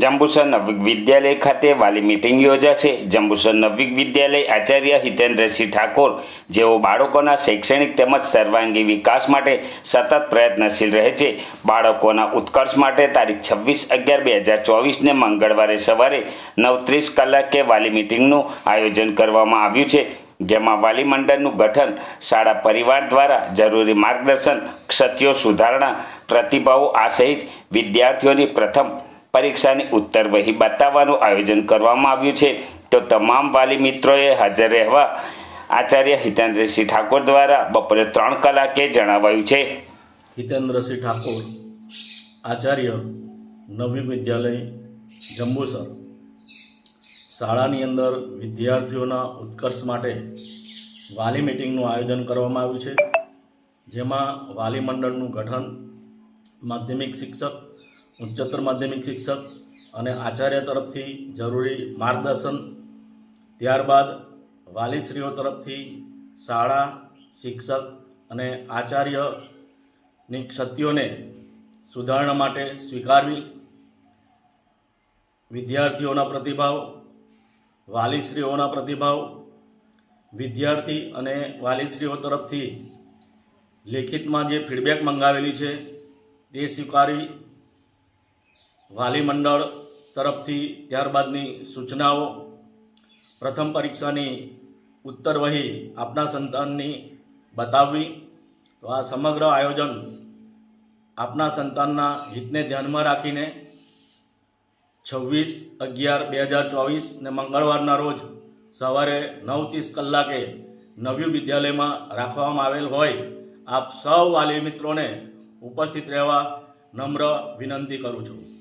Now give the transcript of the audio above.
જંબુસર નવવિક વિદ્યાલય ખાતે વાલી મિટિંગ યોજાશે. જંબુસર નવવિક વિદ્યાલય આચાર્ય હિતેન્દ્રસિંહ ઠાકોર, જેઓ બાળકોના શૈક્ષણિક તેમજ સર્વાંગી વિકાસ માટે સતત પ્રયત્નશીલ રહે છે. બાળકોના ઉત્કર્ષ માટે તારીખ છવ્વીસ અગિયાર બે હજાર ચોવીસને મંગળવારે સવારે નવ ત્રીસ કલાકે વાલી મીટિંગનું આયોજન કરવામાં આવ્યું છે. જેમાં વાલી મંડળનું ગઠન શાળા પરિવાર દ્વારા જરૂરી માર્ગદર્શન, ક્ષતિઓ સુધારણા, પ્રતિભાવો આ સહિત વિદ્યાર્થીઓની પ્રથમ પરીક્ષાની ઉત્તર વહી બતાવવાનું આયોજન કરવામાં આવ્યું છે. તો તમામ વાલી મિત્રોએ હાજર રહેવા આચાર્ય હિતેન્દ્રસિંહ ઠાકોર દ્વારા બપોરે ત્રણ કલાકે જણાવાયું છે. હિતેન્દ્રસિંહ ઠાકોર, આચાર્ય, નવી વિદ્યાલય જંબુસર શાળાની અંદર વિદ્યાર્થીઓના ઉત્કર્ષ માટે વાલી મિટિંગનું આયોજન કરવામાં આવ્યું છે. જેમાં વાલી મંડળનું ગઠન માધ્યમિક શિક્ષક ઉચ્ચતર માધ્યમિક શિક્ષક અને આચાર્ય તરફથી જરૂરી માર્ગદર્શન. ત્યારબાદ વાલીશ્રીઓ તરફથી શાળા શિક્ષક અને આચાર્યની ક્ષતિઓને સુધારણા માટે સ્વીકારવી. વિદ્યાર્થીઓના પ્રતિભાવ, વાલીશ્રીઓના પ્રતિભાવ, વિદ્યાર્થી અને વાલીશ્રીઓ તરફથી લેખિતમાં જે ફીડબેક મંગાવેલી છે તે સ્વીકારવી. વાલી મંડળ તરફથી ત્યારબાદની સૂચનાઓ. પ્રથમ પરીક્ષાની ઉત્તર વહી આપના સંતાનની બતાવવી. તો આ સમગ્ર આયોજન આપના સંતાનના હિતને ધ્યાનમાં રાખીને છવ્વીસ અગિયાર બે હજાર ચોવીસને મંગળવારના રોજ સવારે નવ ત્રીસ કલાકે નવ્યું વિદ્યાલયમાં રાખવામાં આવેલ હોય. આપ સૌ વાલી મિત્રોને ઉપસ્થિત રહેવા નમ્ર વિનંતી કરું છું.